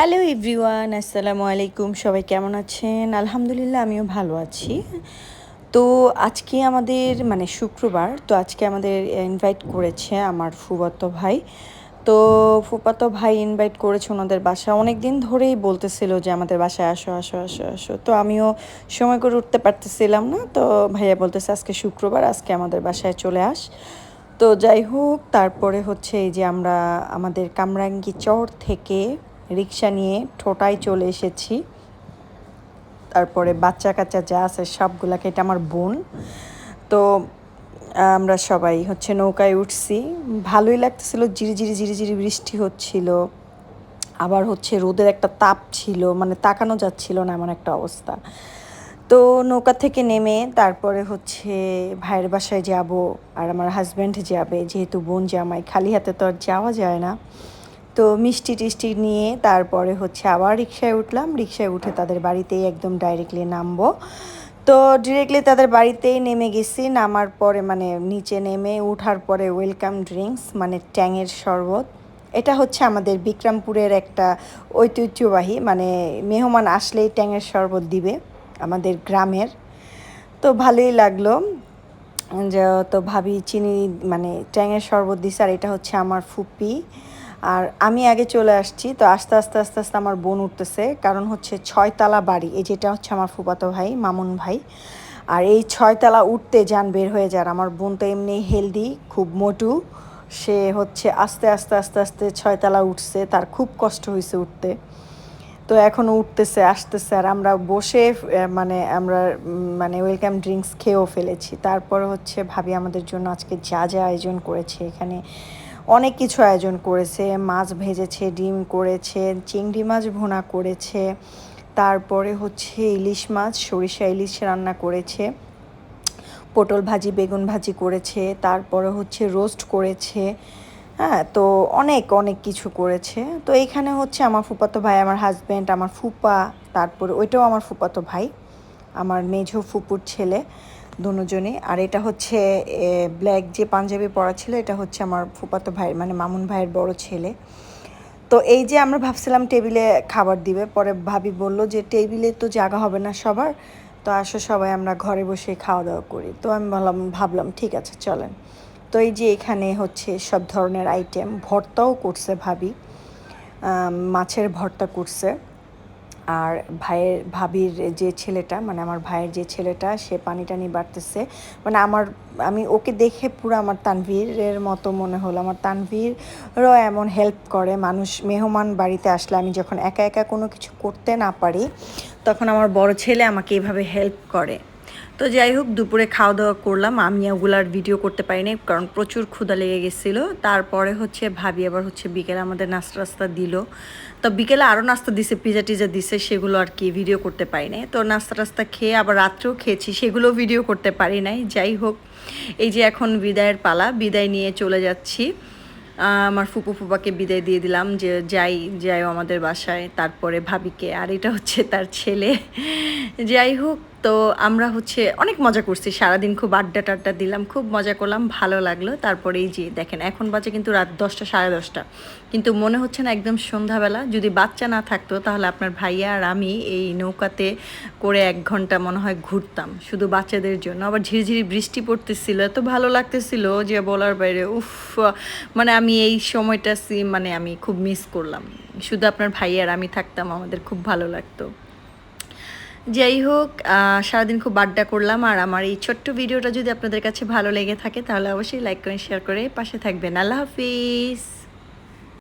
Hello everyone, আসসালামু আলাইকুম। সবাই কেমন আছেন? আলহামদুলিল্লাহ, আমিও ভালো আছি। তো আজকে আমাদের মানে শুক্রবার, তো আজকে আমাদের ইনভাইট করেছে আমার ফুবাতো ভাই। তো ফুপাতো ভাই ইনভাইট করেছে ওনাদের বাসা অনেক দিন ধরেই বলতেছিল যে আমাদের বাসায় আসো আসো আসো আসো। তো আমিও সময় করে উঠতে পারতেছিলাম না। তো ভাইয়া বলতেছে, আজকে শুক্রবার, আজকে আমাদের বাসায় চলে আস। তো যাই হোক, তারপরে হচ্ছে এই যে আমরা, আমাদের কামরাঙ্গি চর থেকে রিক্সা নিয়ে ঠোঁটায় চলে এসেছি। তারপরে বাচ্চা কাচ্চা যা আছে সবগুলাকে এটা আমার বোন। তো, আমরা সবাই হচ্ছে নৌকায় উঠছি। ভালোই লাগতেছিল জিরি জিরি জিরি জিরি বৃষ্টি হচ্ছিল। আবার হচ্ছে রোদের একটা তাপ ছিল মানে তাকানো যাচ্ছিল না এমন একটা অবস্থা। তো নৌকা থেকে নেমে তারপরে হচ্ছে ভাইয়ের বাসায় যাব আর আমার হাজব্যান্ড যাবে। যেহেতু বোন জামাই, খালি হাতে তো আর যাওয়া যায় না। তো মিষ্টি টিষ্টি নিয়ে তারপরে হচ্ছে আবার রিক্সায় উঠলাম। রিক্সায় উঠে তাদের বাড়িতেই একদম ডাইরেক্টলি নামবো। তো ডিরেক্টলি তাদের বাড়িতেই নেমে গেছি। নামার পরে মানে নিচে নেমে উঠার পরে ওয়েলকাম ড্রিঙ্কস মানে ট্যাংয়ের শরবত। এটা হচ্ছে আমাদের বিক্রমপুরের একটা ঐতিহ্যবাহী মানে মেহমান আসলেই ট্যাংয়ের শরবত দিবে আমাদের গ্রামের। তো ভালোই লাগল। যে তো ভাবি চিনি মানে ট্যাংয়ের শরবত দিছে আর এটা হচ্ছে আমার ফুপি। আর আমি আগে চলে আসছি, তো আস্তে আস্তে আস্তে আস্তে আমার বোন উঠতেছে। কারণ হচ্ছে ছয়তলা বাড়ি, এই যেটা হচ্ছে আমার ফুপাতো ভাই, মামুন ভাই। আর এই ছয়তলা উঠতে যান, বের হয়ে যান। আমার বোন তো এমনি হেলদি খুব মোটু। সে হচ্ছে আস্তে আস্তে আস্তে আস্তে ছয়তলা উঠছে। তার খুব কষ্ট হয়েছে উঠতে। তো এখনও উঠতেছে, আসতেছে আর আমরা বসে মানে আমরা মানে ওয়েলকাম ড্রিঙ্কস খেয়েও ফেলেছি। তারপর হচ্ছে ভাবি আমাদের জন্য আজকে যা যা আয়োজন করেছে এখানে। অনেক কিছু আয়োজন করেছে, মাছ ভেজেছে, ডিম করেছে, চিংড়ি মাছ ভোনা করেছে, তারপরে হচ্ছে ইলিশ মাছ, সরিষা ইলিশ রান্না করেছে, পটল ভাজি, বেগুন ভাজি করেছে, তারপরে হচ্ছে রোস্ট করেছে হ্যাঁ তো অনেক অনেক কিছু করেছে। তো এইখানে হচ্ছে আমার ফুপাতো ভাই, আমার হাজব্যান্ড আমার ফুপা, তারপরে ওইটাও আমার ফুপাতো ভাই, আমার মেঝো ফুপুর ছেলে। দুজনে আর এটা হচ্ছে ব্ল্যাক যে পাঞ্জাবি পরা ছিল, এটা হচ্ছে আমার ফুপাতো ভাইয়ের মানে মামুন ভাইয়ের বড় ছেলে। তো এই যে আমরা ভাবছিলাম টেবিলে খাবার দিবে, পরে ভাবি বলল যে টেবিলে তো জায়গা হবে না সবার, তো আসো সবাই আমরা ঘরে বসে খাওয়া দাওয়া করি। তো আমি বললাম, ভাবলাম, ঠিক আছে, চলেন। তো এই যে এখানে হচ্ছে সব ধরনের আইটেম ভর্তাও করছে ভাবি। মাছের ভর্তা করছে। আর ভাইয়ের, ভাবির যে ছেলেটা মানে আমার ভাইয়ের যে ছেলেটা, সে পানি টানি বাড়তেছে। মানে আমার, আমি ওকে দেখে পুরো আমার তানভীরের মতো মনে হলো। আমার তানভীরও এমন হেল্প করে। মানুষ মেহমান বাড়িতে আসলে আমি যখন একা একা কোনো কিছু করতে না পারি, তখন আমার বড় ছেলে আমাকে এইভাবে হেল্প করে। তো যাই হোক, দুপুরে খাওয়া দাওয়া করলাম। আমি ওগুলার ভিডিও করতে পারিনি, কারণ প্রচুর ক্ষুদা লেগে গেছিল। তারপরে হচ্ছে ভাবি আবার হচ্ছে বিকেলে আমাদের নাস্তা রাস্তা দিল। তো বিকেলে আরও নাস্তা দিছে পিজা টিজা দিছে, সেগুলো আর কি ভিডিও করতে পারি নাই। তো নাস্তা টাস্তা খেয়ে আবার রাত্রেও খেয়েছি সেগুলো ভিডিও করতে পারি নাই। যাই হোক, এই যে এখন বিদায়ের পালা, বিদায় নিয়ে চলে যাচ্ছি। আমার ফুপু ফুপাকে বিদায় দিয়ে দিলাম যে যাই যাই আমাদের বাসায়, তারপরে ভাবিকে। আর এটা হচ্ছে তার ছেলে। যাই হোক তো আমরা হচ্ছে অনেক মজা করছি। সারাদিন খুব আড্ডা টাড্ডা দিলাম, খুব মজা করলাম, ভালো লাগল। তারপরে এই যে দেখেন, এখন বাজে কিন্তু রাত দশটা, সাড়ে দশটা। কিন্তু মনে হচ্ছে না একদম সন্ধ্যাবেলা, যদি বাচ্চা না থাকতো তাহলে আপনার ভাইয়া আর আমি এই নৌকাতে করে এক ঘণ্টা মনে হয় ঘুরতাম, শুধু বাচ্চাদের জন্য। আবার ঝিরিঝিরি বৃষ্টি পড়তেছিল, এত ভালো লাগতেছিল যে বলার বাইরে, উফ মানে আমি এই সময়টা মানে আমি খুব মিস করলাম। শুধু আপনার ভাইয়া আর আমি থাকতাম, আমাদের খুব ভালো লাগতো। যাই হোক সারাদিন খুব বাড্ডা করলাম, আর আমার এই ছোট্ট ভিডিওটা যদি আপনাদের কাছে ভালো লেগে থাকে, তাহলে অবশ্যই লাইক করে শেয়ার করে পাশে থাকবেন। আল্লাহ হাফিজ!